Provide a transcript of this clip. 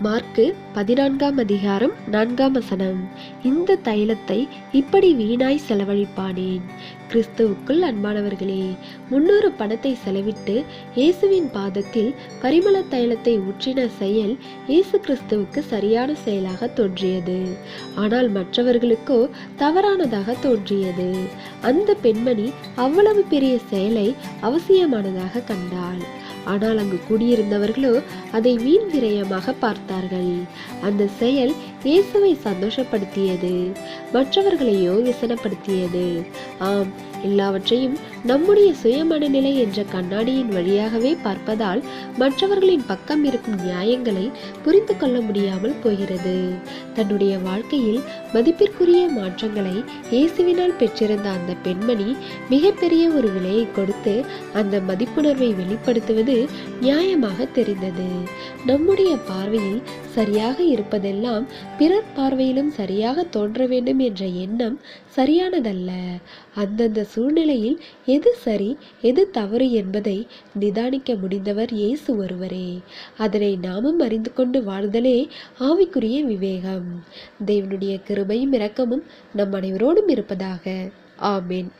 Mark பதினான்காம் அதிகாரம் நான்காம் வசனம். இந்த தைலத்தை இப்படி வீணாய் செலவழிப்பானேன். கிறிஸ்துவுக்குள் அன்பானவர்களே முன்னூறு பணத்தை செலவிட்டு இயேசுவின் பாதத்தில் பரிமள தைலத்தை ஊற்றின செயல் இயேசு கிறிஸ்துவுக்கு சரியான செயலாக தோன்றியது. ஆனால் மற்றவர்களுக்கோ தவறானதாக தோன்றியது. அந்த பெண்மணி அவ்வளவு பெரிய செயலை அவசியமானதாக கண்டாள். ஆனால் அங்கு கூடியிருந்தவர்களோ அதை வீண் விரயமாக பார்த்தார்கள். அந்த செயல் இயேசுவை சந்தோஷப்படுத்தியது மற்றவர்களையோ விசனப்படுத்தியது. ஆம் எல்லாவற்றையும் நம்முடைய சுய மனநிலை என்ற கண்ணாடியின் வழியாகவே பார்ப்பதால் மற்றவர்களின் பக்கம் இருக்கும் நியாயங்களை புரிந்து கொள்ள முடியாமல் போகிறது. தன்னுடைய வாழ்க்கையில் மதிப்பிற்குரிய மாற்றங்களை இயேசுவினால் பெற்றிருந்த அந்த பெண்மணி மிகப்பெரிய ஒரு விலையை கொடுத்து அந்த மதிப்புணர்வை வெளிப்படுத்துவது நியாயமாக தெரிந்தது. நம்முடைய பார்வையில் சரியாக இருப்பதெல்லாம் பிறர் பார்வையிலும் சரியாக தோன்ற வேண்டும் என்ற எண்ணம் சரியானதல்ல. அந்த அந்தந்த சூழ்நிலையில் எது சரி எது தவறு என்பதை நிதானிக்க முடிந்தவர் இயேசு ஒருவரே. அதனை நாமும் அறிந்து கொண்டு வாழ்தலே ஆவிக்குரிய விவேகம். தேவனுடைய கிருபையும் இரக்கமும் நம் அனைவரோடும் இருப்பதாக. ஆமேன்.